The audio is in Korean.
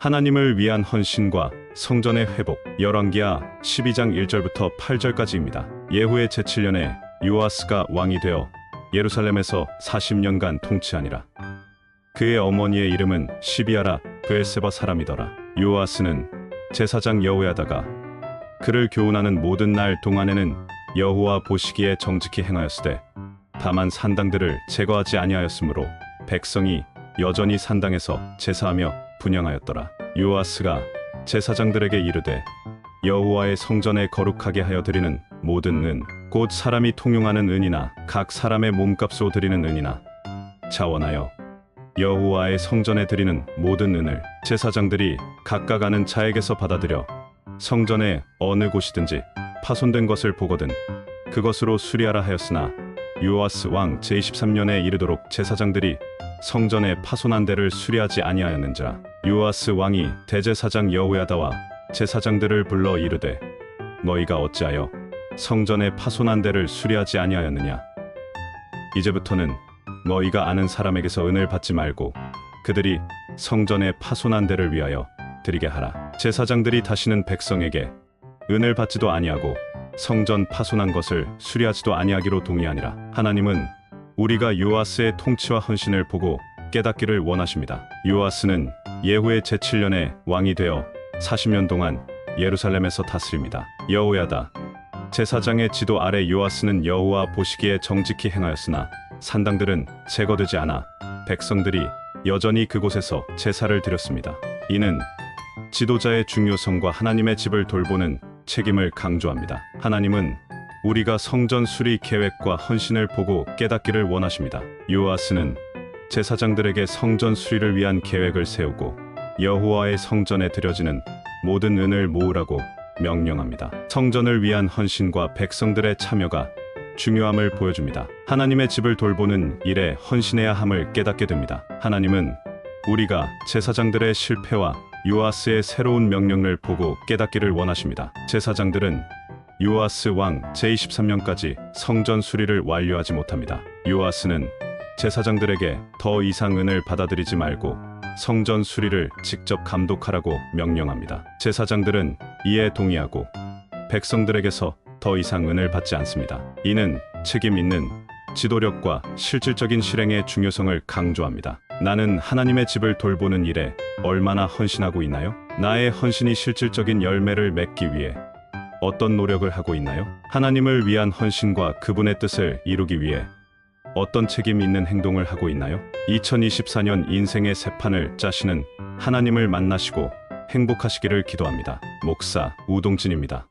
하나님을 위한 헌신과 성전의 회복 열왕기하 12장 1절부터 8절까지입니다. 예후의 제7년에 요아스가 왕이 되어 예루살렘에서 40년간 통치하니라. 그의 어머니의 이름은 시비아라 브엘세바 사람이더라. 요아스는 제사장 여호야다가 그를 교훈하는 모든 날 동안에는 여호와 보시기에 정직히 행하였으되 다만 산당들을 제거하지 아니하였으므로 백성이 여전히 산당에서 제사하며 분양하였더라. 요아스가 제사장들에게 이르되 여호와의 성전에 거룩하게 하여 드리는 모든 은, 곧 사람이 통용하는 은이나 각 사람의 몸값으로 드리는 은이나 자원하여 여호와의 성전에 드리는 모든 은을 제사장들이 각각 아는 자에게서 받아들여 성전의 어느 곳이든지 파손된 것을 보거든 그것으로 수리하라 하였으나 요아스 왕 제23년에 이르도록 제사장들이 성전의 파손한 데를 수리하지 아니하였는지라 요아스 왕이 대제사장 여호야다와 제사장들을 불러 이르되 너희가 어찌하여 성전의 파손한 데를 수리하지 아니하였느냐? 이제부터는 너희가 아는 사람에게서 은을 받지 말고 그들이 성전의 파손한 데를 위하여 드리게 하라. 제사장들이 다시는 백성에게 은을 받지도 아니하고 성전 파손한 것을 수리하지도 아니하기로 동의하니라 하나님은 우리가 요아스의 통치와 헌신을 보고 깨닫기를 원하십니다. 요아스는 예후의 제7년에 왕이 되어 40년 동안 예루살렘에서 다스립니다. 여호야다 제사장의 지도 아래 요아스는 여호와 보시기에 정직히 행하였으나 산당들은 제거되지 않아 백성들이 여전히 그곳에서 제사를 드렸습니다. 이는 지도자의 중요성과 하나님의 집을 돌보는 책임을 강조합니다. 하나님은 우리가 성전 수리 계획과 헌신을 보고 깨닫기를 원하십니다. 요아스는 제사장들에게 성전 수리를 위한 계획을 세우고 여호와의 성전에 드려지는 모든 은을 모으라고 명령합니다. 성전을 위한 헌신과 백성들의 참여가 중요함을 보여줍니다. 하나님의 집을 돌보는 일에 헌신해야 함을 깨닫게 됩니다. 하나님은 우리가 제사장들의 실패와 요아스의 새로운 명령을 보고 깨닫기를 원하십니다. 제사장들은 요아스 왕 제23년까지 성전 수리를 완료하지 못합니다. 요아스는 제사장들에게 더 이상 은을 받아들이지 말고 성전 수리를 직접 감독하라고 명령합니다. 제사장들은 이에 동의하고 백성들에게서 더 이상 은을 받지 않습니다. 이는 책임 있는 지도력과 실질적인 실행의 중요성을 강조합니다. 나는 하나님의 집을 돌보는 일에 얼마나 헌신하고 있나요? 나의 헌신이 실질적인 열매를 맺기 위해 어떤 노력을 하고 있나요? 하나님을 위한 헌신과 그분의 뜻을 이루기 위해 어떤 책임 있는 행동을 하고 있나요? 2024년 인생의 새 판을 짜시는 하나님을 만나시고 행복하시기를 기도합니다. 목사 우동진입니다.